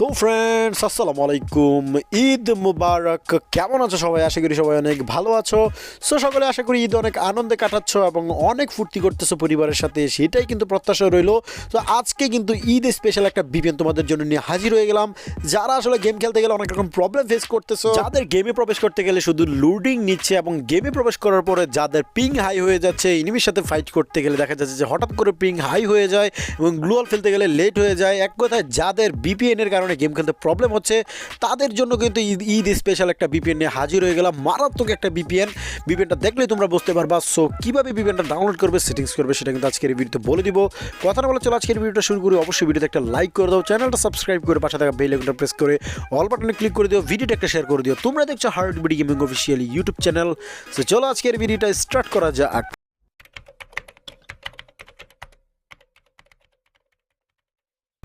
তো ফ্রেন্ডস আসসালামু আলাইকুম ঈদ মুবারক। কেমন আছো সবাই? আশা করি সবাই অনেক ভালো আছো। সো সকলে আশা করি ঈদ অনেক আনন্দে কাটাচ্ছ এবং অনেক ফুর্তি করতেছো পরিবারের সাথে, সেটাই কিন্তু প্রত্যাশা রইল। তো আজকে কিন্তু ঈদ স্পেশাল একটা বিপিএন তোমাদের জন্য নিয়ে হাজির হয়ে গেলাম। যারা আসলে গেম খেলতে গেলে অনেক রকম প্রবলেম ফেস করতেছো, যাদের গেমে প্রবেশ করতে গেলে শুধু লুডিং নিচ্ছে এবং গেমে প্রবেশ করার পরে যাদের পিং হাই হয়ে যাচ্ছে এনিমির সাথে ফাইট করতে গেলে দেখা যাচ্ছে যে হঠাৎ করে পিং হাই হয়ে যায় এবং গ্লুয়াল ফেলতে গেলে লেট হয়ে যায়। এক কথায় যাদের বিপিএন এর কারণে গেম খেলতে প্রবলেম হচ্ছে। তাদের জন্য কিন্তু ঈদ ঈদ স্পেশাল একটা বিপিএন নিয়ে হাজির হয়ে গেলাম। মারাত্মক একটা বিপিএন বিপিএনটা দেখলেই তোমরা বুঝতে পারবা। সো কীভাবে বিপিএনটা ডাউনলোড করবে সেটিংস করবে, সেটা কিন্তু আজকের ভিডিওতে বলে দিব। কথা না বলে চলো আজকের ভিডিওটা শুরু করি। অবশ্যই ভিডিওতে একটা লাইক করে দাও চ্যানেলটা সাবস্ক্রাইব করে পাশে থাকা বেল আইকনটা প্রেস করে অল বাটনে ক্লিক করে দিও, ভিডিওটা একটা শেয়ার করে দিও। তোমরা দেখছ hard BD gaming official YouTube channel so চলো আজকের ভিডিওটা স্টার্ট করা যাক।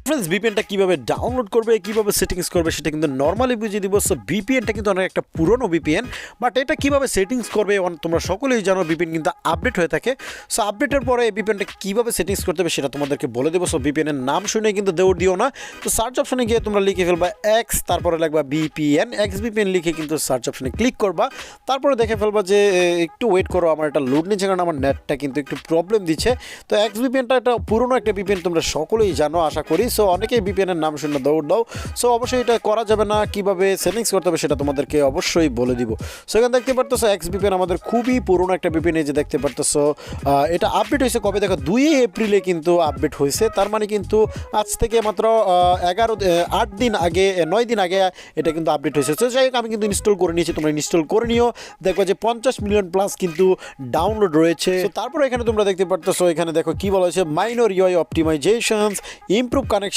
ফ্রেন্ডস ভিপিএনটা কীভাবে ডাউনলোড করবে কীভাবে সেটিংস করবে সেটা কিন্তু নর্মালি বুঝিয়ে দিব সো ভিপিএনটা কিন্তু অনেক একটা পুরনো ভিপিএন বাট এটা কীভাবে সেটিংস করবে তোমরা সকলেই জানো ভিপিএন কিন্তু আপডেট হয়ে থাকে সো আপডেটের পরে এই ভিপিএনটা কীভাবে সেটিংস করতে হবে সেটা তোমাদেরকে বলে দেবো সো ভিপিএনের নাম শুনে কিন্তু দৌড় দিও না তো সার্চ অপশনে গিয়ে তোমরা লিখে ফেলবা এক্স তারপরে লিখবা বিপিএন এক্স ভিপিএন লিখে কিন্তু সার্চ অপশনে ক্লিক করবা তারপরে দেখে ফেলবা যে একটু ওয়েট করো আমার একটা লোড নিচ্ছে কারণ আমার নেটটা কিন্তু একটু প্রবলেম দিচ্ছে তো এক্স ভিপিএনটা একটা পুরনো একটা ভিপিএন তোমরা সকলেই জানো আশা করি সো অনেকেই ভিপিএনের নাম শুনে দৌড় দাও। সো অবশ্যই এটা করা যাবে না কীভাবে সেটিংস করতে হবে সেটা তোমাদেরকে অবশ্যই বলে দিব। সো এখানে দেখতে পারতেছো এক্স ভিপিএন আমাদের খুবই পুরনো একটা ভিপিএন এই যে দেখতে পারতেছো। এটা আপডেট হয়েছে কবে? দেখো দুই এপ্রিলে কিন্তু আপডেট হয়েছে। তার মানে কিন্তু আজ থেকে মাত্র এগারো আট দিন আগে নয় দিন আগে এটা কিন্তু আপডেট হয়েছে। তো যাই হোক আমি কিন্তু ইনস্টল করে নিয়েছি তোমরা ইনস্টল করে নিও। দেখো যে পঞ্চাশ মিলিয়ন প্লাস কিন্তু ডাউনলোড রয়েছে। তারপর এখানে তোমরা দেখতে পারতেছো এখানে দেখো কি বলা হয়েছে minor UI optimisations improve connection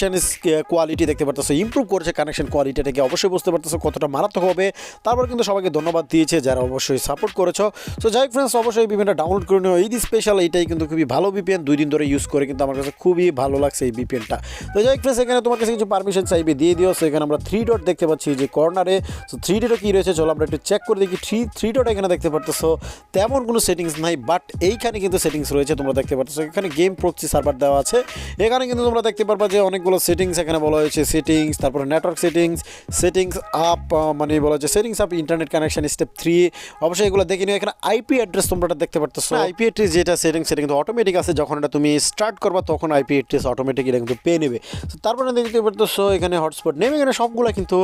quality দেখতে পারতেছো ইমপ্রুভ করেছে কানেকশন কোয়ালিটিটাকে অবশ্যই বুঝতে পারতেছো কতটা মারাত্মক হবে। তারপর কিন্তু সবাইকে ধন্যবাদ দিয়েছে যারা অবশ্যই সাপোর্ট করেছ। সো যাই ফ্রেন্ডস অবশ্যই বিভিন্ন ডাউনলোড করে নিও। ঈদ স্পেশাল এইটাই কিন্তু খুবই ভালো বিপিএন দুই দিন ধরে ইউজ করে কিন্তু আমার কাছে খুবই ভালো লাগছে এই বিপিএনটা তো যাই ফ্রেন্ডস এখানে তোমার কাছে কিছু পারমিশন চাইবে, দিয়ে দিও। সো এখানে আমরা থ্রি ডট দেখতে পাচ্ছি যে কর্নারে সো থ্রি ডটও কী রয়েছে? চলো আমরা একটু চেক করে দেখি। থ্রি থ্রি ডট এখানে দেখতে পারতেছো, তেমন কোনো সেটিংস নাই বাট এইখানে কিন্তু সেটিংস রয়েছে, তোমরা দেখতে পারতেছো। এখানে গেম প্রক্সি সার্ভার দেওয়া আছে। এখানে কিন্তু তোমরা দেখতে পারবা যে অনেকগুলো সেটিংস এখানে বলা হয়েছে সেটিংস তারপরে নেটওয়ার্ক সেটিংস সেটিংস আপ মানে বলা হচ্ছে settings app internet connection step three অবশ্যই এগুলো দেখে নিও। এখানে আইপি অ্যাড্রেস তোমরা দেখতে পারতেছো। আইপি অ্যাড্রেস যেটা সেটিংস সেটা কিন্তু অটোমেটিক আছে। যখন এটা তুমি স্টার্ট করবা তখন আইপি অ্যাড্রেস অটোমেটিক এটা কিন্তু পেয়ে নেবে। তারপরে দেখতে পারতেছো এখানে হটস্পট নেমে এখানে সবগুলো কিন্তু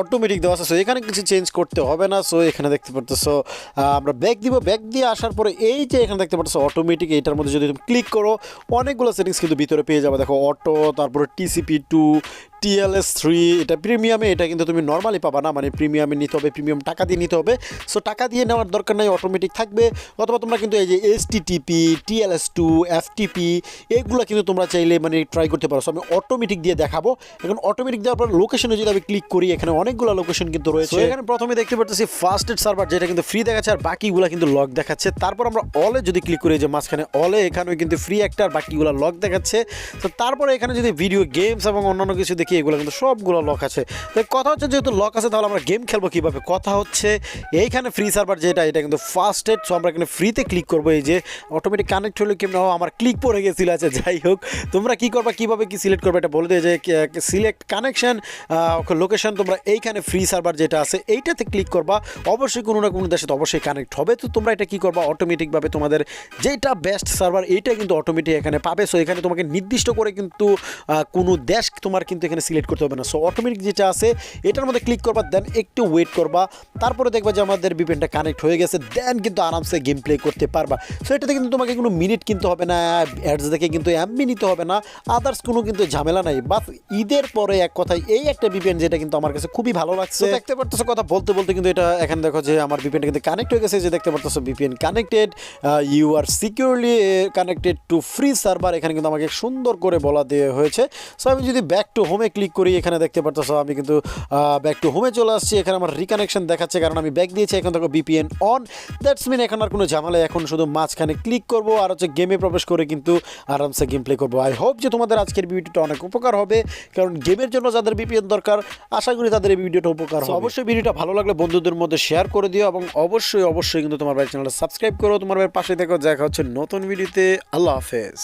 অটোমেটিক দেওয়া আছে। সো এখানে কিছু চেঞ্জ করতে হবে না। সো এখানে দেখতে পারতেছো আমরা ব্যাক দিব। ব্যাক দিয়ে আসার পরে এই যে এখানে দেখতে পারতেছো অটোমেটিক এইটার মধ্যে যদি তুমি ক্লিক করো অনেকগুলো সেটিংস কিন্তু ভিতরে পেয়ে যাবে। দেখো অটো তারপরে টিসিপি টু টিএলএস থ্রি এটা প্রিমিয়ামে এটা কিন্তু তুমি নর্মালি পাবা না মানে প্রিমিয়ামে নিতে হবে প্রিমিয়াম টাকা দিয়ে নিতে হবে। সো টাকা দিয়ে নেওয়ার দরকার নাই অটোমেটিক থাকবে। অথবা তোমরা কিন্তু এই যে SSTP TLS two FTP এইগুলো কিন্তু তোমরা চাইলে মানে ট্রাই করতে পারো। সো আমি অটোমেটিক দিয়ে দেখাবো। এখন অটোমেটিক দেওয়ার পর লোকেশনে যদি আমি ক্লিক করি এখানে অনেকগুলো লোকেশন কিন্তু রয়েছে। এখানে প্রথমে দেখতে পারতেছি ফার্স্ট এড সার্ভার যেটা কিন্তু ফ্রি দেখাচ্ছে আর বাকিগুলো কিন্তু লক দেখাচ্ছে। তারপর আমরা অলে যদি ক্লিক করি এই যে মাঝখানে অলে এখানেও কিন্তু ফ্রি একটা আর বাকিগুলো লক দেখাচ্ছে। তো তারপরে এখানে যদি ভিডিও গেমস এবং অন্যান্য কিছু দেখি এগুলো কিন্তু সবগুলো লক আছে। তো কথা হচ্ছে, যেহেতু লক আছে, তাহলে আমরা গেম খেলব কীভাবে? কথা হচ্ছে, এইখানে ফ্রি সার্ভার যেটা, এটা কিন্তু ফার্স্ট এড সো আমরা এখানে ফ্রিতে ক্লিক করব। এই যে অটোমেটিক কানেক্ট হলে কেমন আমার ক্লিক পড়ে গেছিল আছে যাই হোক। তোমরা কী করবা, কীভাবে কি সিলেক্ট করবে, এটা বলে দিয়ে যে সিলেক্ট কানেকশন লোকেশন তোমরা এইখানে ফ্রি সার্ভার যেটা আছে, এইটাতে ক্লিক করবা। অবশ্যই কোনো না কোনো দেশে তো অবশ্যই কানেক্ট হবে। তো তোমরা এটা কী করবা অটোমেটিকভাবে তোমাদের যেটা বেস্ট সার্ভার এইটা কিন্তু অটোমেটিক এখানে পাবে। সো এখানে তোমাকে নির্দিষ্ট করে কিন্তু কোনো দেশ তোমার কিন্তু এখানে সিলেক্ট করতে হবে না। সো অটোমেটিক যেটা আছে, এটার মধ্যে ক্লিক করবা দেন একটু ওয়েট করবা। তারপরে দেখবা যে আমাদের বিপেনটা কানেক্ট হয়ে গেছে দেন কিন্তু আরামসে গেম প্লে করতে পারবা। সো এটাতে কিন্তু তোমাকে কোনো মিনিট কিনতে হবে না অ্যাডস দেখে কিন্তু এমবি নিতে হবে না আদার্স কোনো কিন্তু ঝামেলা নাই। বাস ঈদের পরে এক কথায় এই একটা বিপেন যেটা কিন্তু আমার কাছে খুবই ভালো লাগছে। দেখতে পারতেছো কথা বলতে বলতে কিন্তু এটা এখানে দেখো যে আমার বিপিএনটা কিন্তু কানেক্ট হয়ে গেছে, যে দেখতে পারতেছো VPN connected you are securely connected to free server এখানে কিন্তু আমাকে সুন্দর করে বলা দেওয়া হয়েছে। সো আমি যদি ব্যাক টু হোমে ক্লিক করি এখানে দেখতে পারতেছো আমি কিন্তু ব্যাক টু হোমে চলে আসছি। এখানে আমার রিকানেকশন দেখাচ্ছে কারণ আমি ব্যাক দিয়েছি এখন দেখো বিপিএন অন দ্যাটস মিন এখন আর কোনো ঝামেলা এখন শুধু মাঝখানে ক্লিক করব আর হচ্ছে গেমে প্রবেশ করে কিন্তু আরামসে গেম প্লে করব। আই হোপ যে তোমাদের আজকের ভিডিওটা অনেক উপকার হবে কারণ গেমের জন্য যাদের বিপিএন দরকার আশা করি তাদের এই ভিডিওটা উপকার হবে। অবশ্যই ভিডিওটা ভালো লাগলে বন্ধুদের মধ্যে শেয়ার করে দিও এবং অবশ্যই অবশ্যই কিন্তু তোমার ভাই চ্যানেলটা সাবস্ক্রাইব করো। তোমার ভাইয়ের পাশে দেখো দেখা হচ্ছে নতুন ভিডিওতে আল্লাহ হাফেজ।